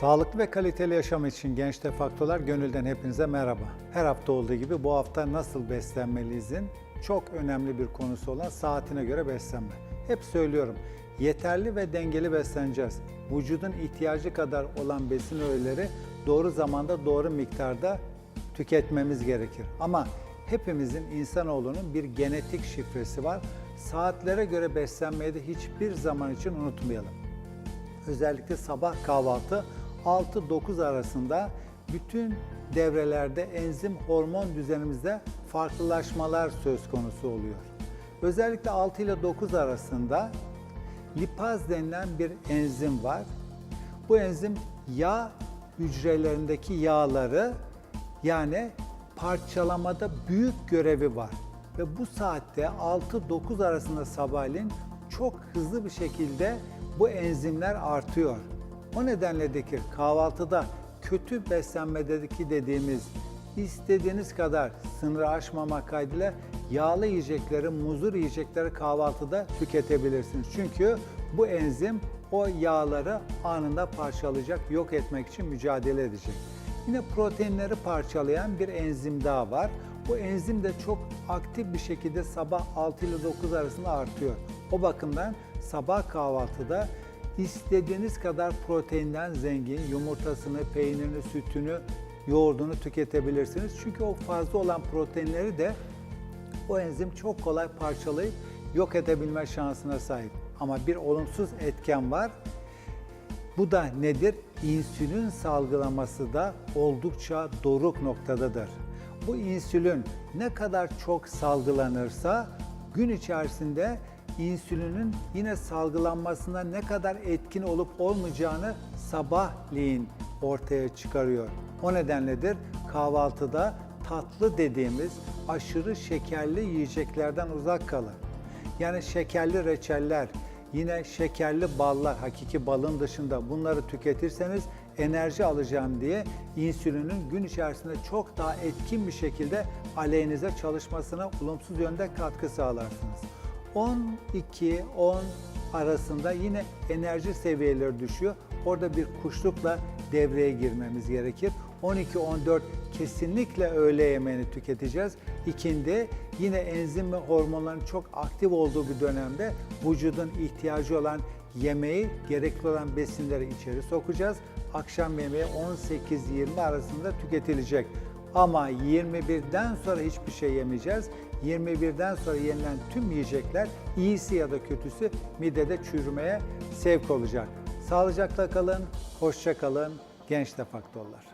Sağlıklı ve kaliteli yaşam için Genç Faktörler gönülden hepinize merhaba. Her hafta olduğu gibi bu hafta nasıl beslenmeliyizin çok önemli bir konusu olan saatine göre beslenme. Hep söylüyorum, yeterli ve dengeli besleneceğiz. Vücudun ihtiyacı kadar olan besin öğeleri doğru zamanda doğru miktarda tüketmemiz gerekir. Ama hepimizin insanoğlunun bir genetik şifresi var. Saatlere göre beslenmeyi de hiçbir zaman için unutmayalım özellikle sabah kahvaltı 6-9 arasında bütün devrelerde enzim hormon düzenimizde farklılaşmalar söz konusu oluyor. Özellikle 6 ile 9 arasında lipaz denilen bir enzim var. Bu enzim yağ hücrelerindeki yağları yani parçalamada büyük görevi var. Ve bu saatte 6-9 arasında sabahleyin çok hızlı bir şekilde bu enzimler artıyor. O nedenle de ki kahvaltıda kötü beslenmedeki dediğimiz istediğiniz kadar sınırı aşmamak kaydıyla yağlı yiyecekleri, muzur yiyecekleri kahvaltıda tüketebilirsiniz. Çünkü bu enzim o yağları anında parçalayacak, yok etmek için mücadele edecek. Yine proteinleri parçalayan bir enzim daha var. Bu enzim de çok aktif bir şekilde sabah 6 ile 9 arasında artıyor. O bakımdan sabah kahvaltıda istediğiniz kadar proteinden zengin yumurtasını, peynirini, sütünü, yoğurdunu tüketebilirsiniz. Çünkü o fazla olan proteinleri de o enzim çok kolay parçalayıp yok edebilme şansına sahip. Ama bir olumsuz etken var. Bu da nedir? İnsülin salgılaması da oldukça doruk noktadadır. Bu insülin ne kadar çok salgılanırsa gün içerisinde insülinin yine salgılanmasına ne kadar etkin olup olmayacağını sabahleyin ortaya çıkarıyor. O nedenledir kahvaltıda tatlı dediğimiz aşırı şekerli yiyeceklerden uzak kalın. Yani şekerli reçeller, yine şekerli ballar, hakiki balın dışında bunları tüketirseniz enerji alacağım diye insülinin gün içerisinde çok daha etkin bir şekilde aleyhinize çalışmasına olumsuz yönde katkı sağlarsınız. 12-10 arasında yine enerji seviyeleri düşüyor. Orada bir kuşlukla devreye girmemiz gerekir. 12-14 kesinlikle öğle yemeğini tüketeceğiz. İkindi yine enzim ve hormonların çok aktif olduğu bir dönemde vücudun ihtiyacı olan yemeği, gerekli olan besinleri içeri sokacağız. Akşam yemeği 18-20 arasında tüketilecek. Ama 21'den sonra hiçbir şey yemeyeceğiz. 21'den sonra yenilen tüm yiyecekler iyisi ya da kötüsü midede çürümeye sevk olacak. Sağlıcakla kalın, hoşça kalın, genç de faktörler.